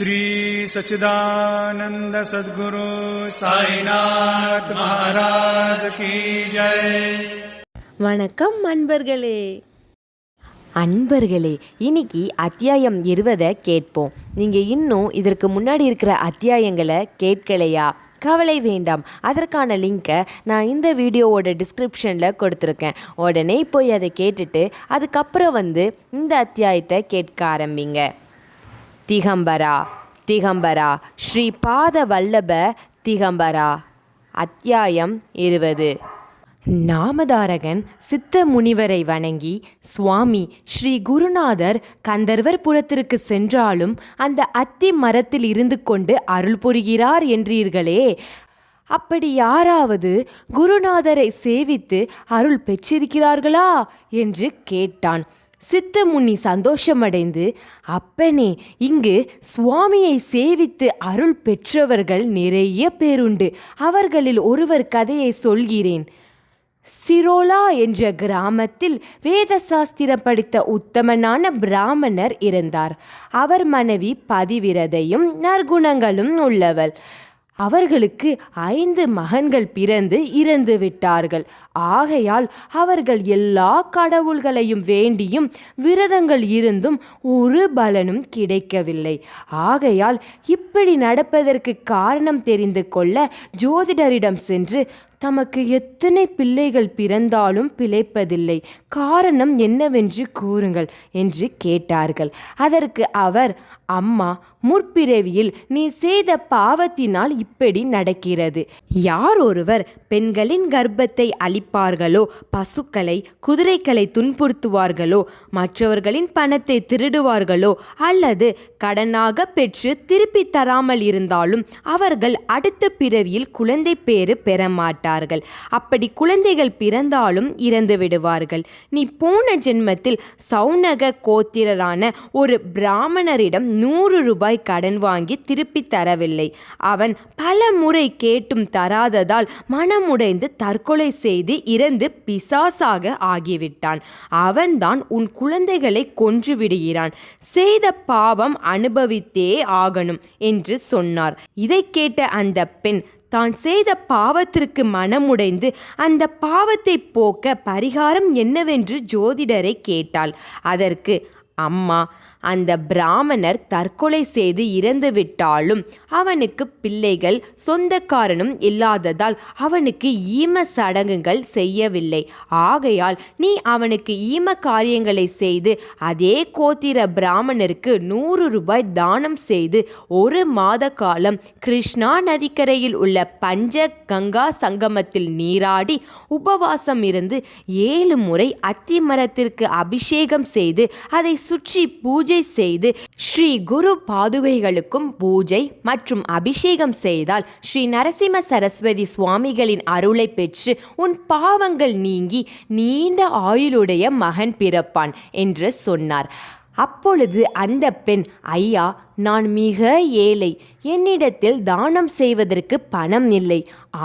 श्री सच्चिदानंद सद्गुरु साईनाथ महाराज की जय வணக்கம் அன்பர்களே அன்பர்களே இன்னைக்கு அத்தியாயம் இருபதை கேட்போம் நீங்கள் இன்னும் இதற்கு முன்னாடி இருக்கிற அத்தியாயங்களை கேட்கலையா கவலை வேண்டாம் அதற்கான லிங்க்கை நான் இந்த வீடியோவோட டிஸ்கிரிப்ஷனில் கொடுத்துருக்கேன் உடனே போய் அதை கேட்டுட்டு அதுக்கப்புறம் வந்து இந்த அத்தியாயத்தை கேட்க ஆரம்பிங்க திகம்பரா திகம்பரா. ஸ்ரீ பாத வல்லப திகம்பரா. அத்தியாயம் இருபது. நாமதாரகன் சித்த முனிவரை வணங்கி சுவாமி ஸ்ரீ குருநாதர் கந்தர்வர் புறத்திற்கு சென்றாலும் அந்த அத்தி மரத்தில் இருந்து கொண்டு அருள் புரிகிறார் என்றீர்களே. அப்படி யாராவது குருநாதரை சேவித்து அருள் பெற்றிருக்கிறார்களா? என்று கேட்டான். சித்தமுனி சந்தோஷமடைந்து அப்பனே இங்கு சுவாமியை சேவித்து அருள் பெற்றவர்கள் நிறைய பேருண்டு. அவர்களில் ஒருவர் கதையை சொல்கிறேன். சிரோலா என்ற கிராமத்தில் வேத சாஸ்திரம் படித்த உத்தமனான பிராமணர் இருந்தார் அவர் மனைவி பதிவிரதையும் நற்குணங்களும் உள்ளவள். அவர்களுக்கு ஐந்து மகன்கள் பிறந்து இறந்து விட்டார்கள். ஆகையால் அவர்கள் எல்லா கடவுள்களையும் வேண்டியும் விரதங்கள் இருந்தும் ஒரு பலனும் கிடைக்கவில்லை. ஆகையால் இப்படி நடப்பதற்கு காரணம் தெரிந்து கொள்ள ஜோதிடரிடம் சென்று தமக்கு எத்தனை பிள்ளைகள் பிறந்தாலும் பிழைப்பதில்லை. காரணம் என்னவென்று கூறுங்கள் என்று கேட்டார்கள். அதற்கு அவர் அம்மா முற்பிறவியில் நீ செய்த பாவத்தினால் இப்படி நடக்கிறது. யார் ஒருவர் பெண்களின் கர்ப்பத்தை அழிப்பார்களோ பசுக்களை குதிரைகளை துன்புறுத்துவார்களோ மற்றவர்களின் பணத்தை திருடுவார்களோ அல்லது கடனாக பெற்று திருப்பி தராமல் இருந்தாலும் அவர்கள் அடுத்த பிறவியில் குழந்தை பேறு பெற மாட்டார்கள் அப்படி குழந்தைகள் பிறந்தாலும் இறந்து விடுவார்கள். நீ போன ஜென்மத்தில் சௌனக கோத்திரரான ஒரு பிராமணரிடம் நூறு ரூபாய் கடன் வாங்கி திருப்பி தரவில்லை. அவன் பல முறை கேட்டும் தராததால் மனமுடைந்து தற்கொலை செய்து இறந்து பிசாசாக ஆகிவிட்டான். அவன்தான் உன் குழந்தைகளை கொன்று விடுகிறான் செய்த பாவம் அனுபவித்தே ஆகணும் என்று சொன்னார். இதை கேட்ட அந்த பெண் தான் செய்த பாவத்திற்கு மனமுடைந்து அந்த பாவத்தை போக்க பரிகாரம் என்னவென்று ஜோதிடரை கேட்டாள். அதற்கு அம்மா அந்த பிராமணர் தற்கொலை செய்து இறந்து விட்டாலும் அவனுக்கு பிள்ளைகள் சொந்தக்காரனும் இல்லாததால் அவனுக்கு ஈம சடங்குகள் செய்யவில்லை. ஆகையால் நீ அவனுக்கு ஈம காரியங்களை செய்து அதே கோத்திர பிராமணருக்கு நூறு ரூபாய் தானம் செய்து ஒரு மாத காலம் கிருஷ்ணா நதிக்கரையில் உள்ள பஞ்ச கங்கா சங்கமத்தில் நீராடி உபவாசம் இருந்து ஏழு முறை அத்தி மரத்திற்கு அபிஷேகம் செய்து அதை சுற்றி பூஜை செய்து ஸ்ரீ குரு பாதுகைகளுக்கும் பூஜை மற்றும் அபிஷேகம் செய்தால் ஸ்ரீ நரசிம்ம சரஸ்வதி சுவாமிகளின் அருளை பெற்று உன் பாவங்கள் நீங்கி நீண்ட ஆயுளுடைய மகன் பிறப்பான் என்று சொன்னார். அப்பொழுது அந்த பெண் ஐயா நான் மிக ஏழை. என்னிடத்தில் தானம் செய்வதற்கு பணம் இல்லை.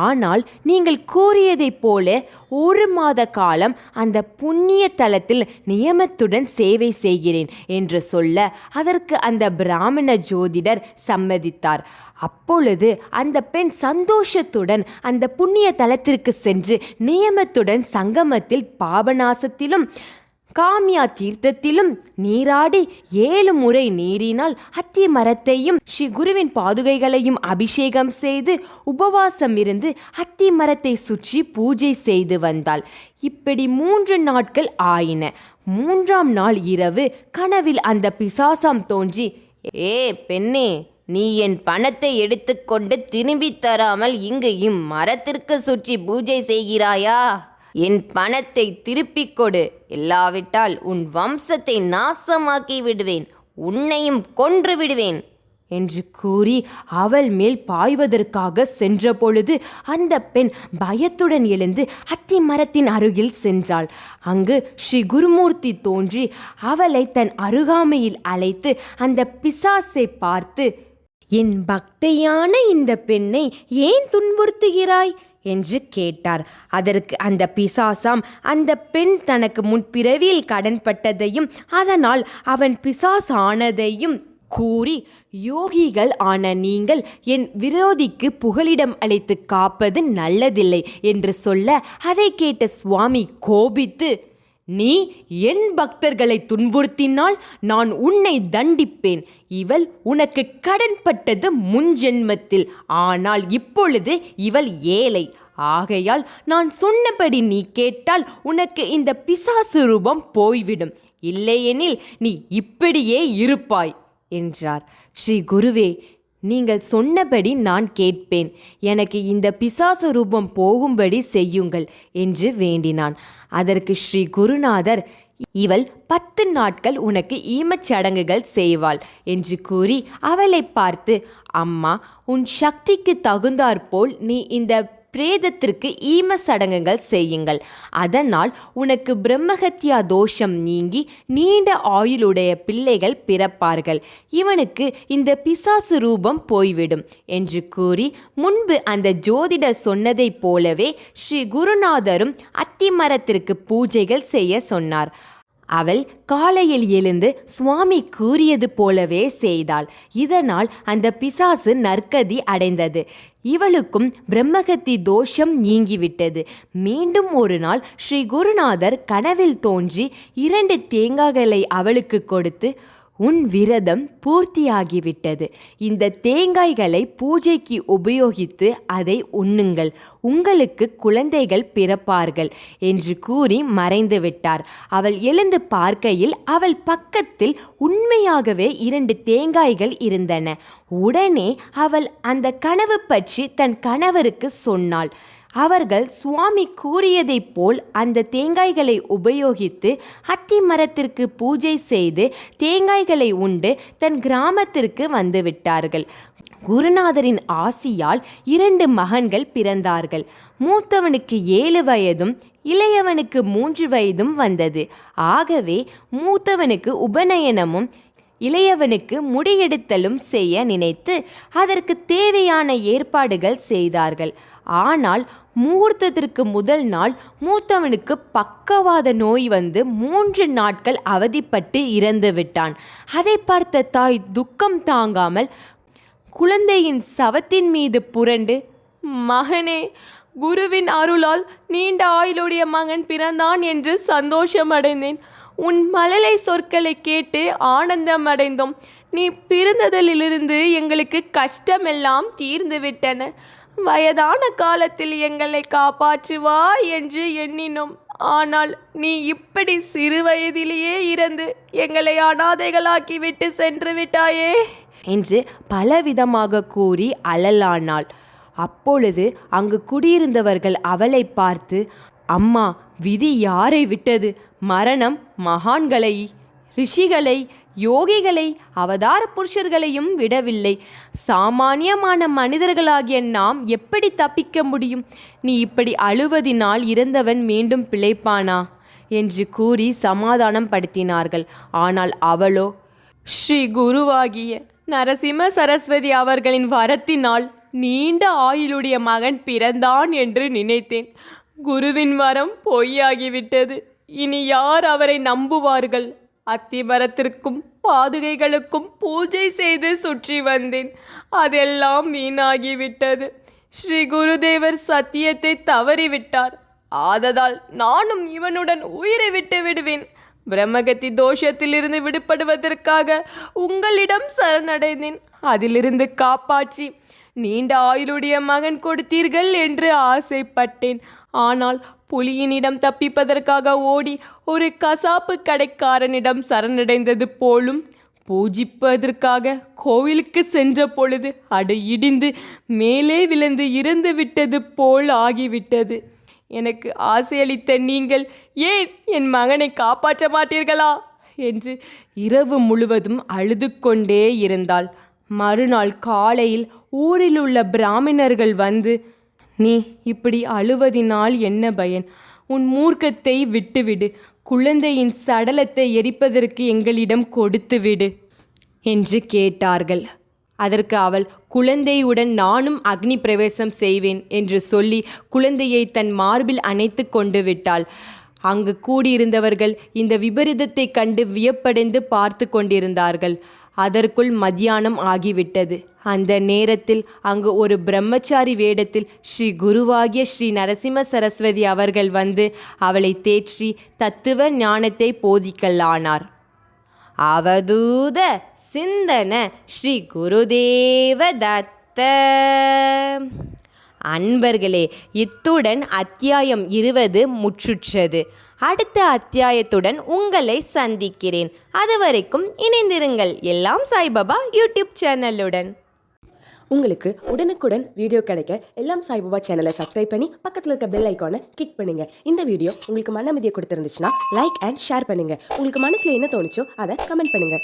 ஆனால் நீங்கள் கூறியதைப் போல ஒரு மாத காலம் அந்த புண்ணிய தலத்தில் நியமத்துடன் சேவை செய்கிறேன் என்று சொல்ல அதற்கு அந்த பிராமண ஜோதிடர் சம்மதித்தார். அப்பொழுது அந்த பெண் சந்தோஷத்துடன் அந்த புண்ணிய தலத்திற்கு சென்று நியமத்துடன் சங்கமத்தில் பாபநாசத்திலும் காமியா தீர்த்தத்திலும் நீராடி ஏழு முறை நீரினால் அத்தி மரத்தையும் ஸ்ரீ குருவின் பாதுகைகளையும் அபிஷேகம் செய்து உபவாசம் இருந்து அத்தி மரத்தை சுற்றி பூஜை செய்து வந்தாள். இப்படி மூன்று நாட்கள் ஆயின. மூன்றாம் நாள் இரவு கனவில் அந்த பிசாசாம் தோன்றி ஏ பெண்ணே நீ என் பணத்தை எடுத்துக்கொண்டு திரும்பித் தராமல் இங்கு இம்மரத்திற்கு சுற்றி பூஜை செய்கிறாயா? என் பணத்தை திருப்பிக் கொடு. இல்லாவிட்டால் உன் வம்சத்தை நாசமாக்கி விடுவேன். உன்னையும் கொன்று விடுவேன். என்று கூறி அவள் மேல் பாய்வதற்காக சென்றபொழுது அந்த பெண் பயத்துடன் எழுந்து அத்தி மரத்தின் அருகில் சென்றாள். அங்கு ஸ்ரீ குருமூர்த்தி தோன்றி அவளை தன் அருகாமையில் அழைத்து அந்த பிசாசை பார்த்து என் பக்தையான இந்த பெண்ணை ஏன் துன்புறுத்துகிறாய்? என்று கேட்டார். அதற்கு அந்த பிசாசாம் அந்த பெண் தனக்கு முன்பிறவியில் கடன்பட்டதையும் அதனால் அவன் பிசாசானதையும் கூறி யோகிகள் ஆன நீங்கள் என் விரோதிக்கு புகலிடம் அளித்து காப்பது நல்லதில்லை என்று சொல்ல அதை கேட்ட சுவாமி கோபித்து நீ என் பக்தர்களை துன்புறுத்தினால் நான் உன்னை தண்டிப்பேன். இவள் உனக்கு கடன்பட்டது முன்ஜென்மத்தில் ஆனால் இப்பொழுது இவள் ஏழை. ஆகையால் நான் சொன்னபடி நீ கேட்டால் உனக்கு இந்த பிசாசு ரூபம் போய்விடும். இல்லையெனில் நீ இப்படியே இருப்பாய் என்றார். ஸ்ரீ குருவே நீங்கள் சொன்னபடி நான் கேட்பேன். எனக்கு இந்த பிசாசு ரூபம் போகும்படி செய்யுங்கள் என்று வேண்டினான். அதற்கு ஸ்ரீ குருநாதர் இவள் பத்து நாட்கள் உனக்கு ஈமச் சடங்குகள் செய்வாள் என்று கூறி அவளை பார்த்து அம்மா உன் சக்திக்கு தகுந்தாற்போல் நீ இந்த பிரேதத்திற்கு ஈம சடங்குகள் செய்யுங்கள். அதனால் உனக்கு பிரம்மஹத்யா தோஷம் நீங்கி நீண்ட ஆயுளுடைய பிள்ளைகள் பிறப்பார்கள். இவனுக்கு இந்த பிசாசு ரூபம் போய்விடும் என்று கூறி முன்பு அந்த ஜோதிடர் சொன்னதைப் போலவே ஸ்ரீ குருநாதரும் அத்திமரத்திற்கு பூஜைகள் செய்ய சொன்னார். அவள் காலையில் எழுந்து சுவாமி கூறியது போலவே செய்தாள். இதனால் அந்த பிசாசு நற்கதி அடைந்தது. இவளுக்கும் பிரம்மகத்தி தோஷம் நீங்கிவிட்டது. மீண்டும் ஒரு நாள் ஸ்ரீ குருநாதர் கனவில் தோன்றி இரண்டு தேங்காய்களை அவளுக்கு கொடுத்து உன் விரதம் பூர்த்தியாகிவிட்டது. இந்த தேங்காய்களை பூஜைக்கு உபயோகித்து அதை உண்ணுங்கள். உங்களுக்கு குழந்தைகள் பிறப்பார்கள் என்று கூறி மறைந்து விட்டார் அவள் எழுந்து பார்க்கையில் அவள் பக்கத்தில் உண்மையாகவே இரண்டு தேங்காய்கள் இருந்தன. உடனே அவள் அந்த கனவு பற்றி தன் கணவருக்கு சொன்னாள். அவர்கள் சுவாமி கூறியதைப் போல் அந்த தேங்காய்களை உபயோகித்து அத்தி மரத்திற்கு பூஜை செய்து தேங்காய்களை உண்டு தன் கிராமத்திற்கு வந்துவிட்டார்கள் குருநாதரின் ஆசியால் இரண்டு மகன்கள் பிறந்தார்கள். மூத்தவனுக்கு ஏழு வயதும் இளையவனுக்கு மூன்று வயதும் வந்தது. ஆகவே மூத்தவனுக்கு உபநயனமும் இளையவனுக்கு முடியெடுத்தலும் செய்ய நினைத்து அதற்கு தேவையான ஏற்பாடுகள் செய்தார்கள். ஆனால் முகூர்த்தத்திற்கு முதல் நாள் மூத்தவனுக்கு பக்கவாத நோய் வந்து மூன்று நாட்கள் அவதிப்பட்டு இறந்து விட்டான். அதை பார்த்த தாய் துக்கம் தாங்காமல் குழந்தையின் சவத்தின் மீது புரண்டு மகனே குருவின் அருளால் நீண்ட ஆயுளுடைய மகன் பிறந்தான் என்று சந்தோஷம் அடைந்தேன் உன் மழலை சொற்களை கேட்டு ஆனந்தம் அடைந்தோம் நீ பிறந்ததிலிருந்து எங்களுக்கு கஷ்டமெல்லாம் தீர்ந்து விட்டன வயதான காலத்தில் எங்களை காப்பாற்றுவா என்று எண்ணினோம். ஆனால் நீ இப்படி சிறு வயதிலேயே இறந்து எங்களை அனாதைகளாக்கிவிட்டு சென்று விட்டாயே? என்று பலவிதமாக கூறி அழலானாள். அப்பொழுது அங்கு குடியிருந்தவர்கள் அவளை பார்த்து அம்மா விதி யாரை விட்டது? மரணம் மகான்களை ரிஷிகளை யோகிகளை அவதார புருஷர்களையும் விடவில்லை. சாமானியமான மனிதர்களாகிய நாம் எப்படி தப்பிக்க முடியும்? நீ இப்படி அழுவதினால் இறந்தவன் மீண்டும் பிழைப்பானா? என்று கூறி சமாதானம் படுத்தினார்கள். ஆனால் அவளோ ஸ்ரீ குருவாகிய நரசிம்ம சரஸ்வதி அவர்களின் வரத்தினால் நீண்ட ஆயுளுடைய மகன் பிறந்தான் என்று நினைத்தேன். குருவின் வரம் பொய்யாகிவிட்டது. இனி யார் அவரை நம்புவார்கள்? அத்திமரத்திற்கும் பாதுகைகளுக்கும் பூஜை செய்து சுற்றி வந்தேன். அதெல்லாம் வீணாகிவிட்டது. ஸ்ரீ குருதேவர் சத்தியத்தை தவறிவிட்டார். ஆததால் நானும் இவனுடன் உயிரை விட்டு விடுவேன். பிரம்மகத்தி தோஷத்திலிருந்து விடுபடுவதற்காக உங்களிடம் சரணடைந்தேன். அதிலிருந்து காப்பாற்றி நீண்ட ஆயுளுடைய மகன் கொடுத்தீர்கள் என்று ஆசைப்பட்டேன். ஆனால் புலியினிடம் தப்பிப்பதற்காக ஓடி ஒரு கசாப்பு கடைக்காரனிடம் சரணடைந்தது போலும் பூஜிப்பதற்காக கோவிலுக்கு சென்ற பொழுது அடு இடிந்து மேலே விழுந்து இறந்து விட்டது போல் ஆகிவிட்டது. எனக்கு ஆசையளித்த நீங்கள் ஏன் என் மகனை காப்பாற்ற மாட்டீர்களா? என்று இரவு முழுவதும் அழுது கொண்டே இருந்தாள். மறுநாள் காலையில் ஊரில் உள்ள பிராமணர்கள் வந்து நீ இப்படி அழுவதினால் என்ன பயன்? உன் மூர்க்கத்தை விட்டுவிடு. குழந்தையின் சடலத்தை எரிப்பதற்கு எங்களிடம் கொடுத்துவிடு என்று கேட்டார்கள். அதற்கு அவள் குழந்தையுடன் நானும் அக்னி பிரவேசம் செய்வேன் என்று சொல்லி குழந்தையை தன் மார்பில் அணைத்து கொண்டு விட்டாள். அங்கு கூடியிருந்தவர்கள் இந்த விபரீதத்தை கண்டு வியப்படைந்து பார்த்து கொண்டிருந்தார்கள். அதற்குள் மத்தியானம் ஆகிவிட்டது. அந்த நேரத்தில் அங்கு ஒரு பிரம்மச்சாரி வேடத்தில் ஸ்ரீ குருவாகிய ஸ்ரீ நரசிம்ம சரஸ்வதி அவர்கள் வந்து அவளை தேற்றி தத்துவ ஞானத்தை போதிக்கலானார். அவதூத சிந்தன ஸ்ரீ குருதேவ தத்த. அன்பர்களே இத்துடன் அத்தியாயம் இருபது முற்றுற்றது. அடுத்த அத்தியாயத்துடன் உங்களை சந்திக்கிறேன். அதுவரைக்கும் இணைந்திருங்கள். எல்லாம் சாய்பாபா யூடியூப் சேனலுடன். உங்களுக்கு உடனுக்குடன் வீடியோ கிடைக்க எல்லாம் சாய்பாபா சேனலை சப்ஸ்கிரைப் பண்ணி பக்கத்தில் இருக்க பெல் ஐக்கானை கிளிக் பண்ணுங்க. இந்த வீடியோ உங்களுக்கு மன அமைதியை கொடுத்துருந்துச்சுன்னா லைக் அண்ட் ஷேர் பண்ணுங்க. உங்களுக்கு மனசில் என்ன தோணுச்சோ அதை கமெண்ட் பண்ணுங்க.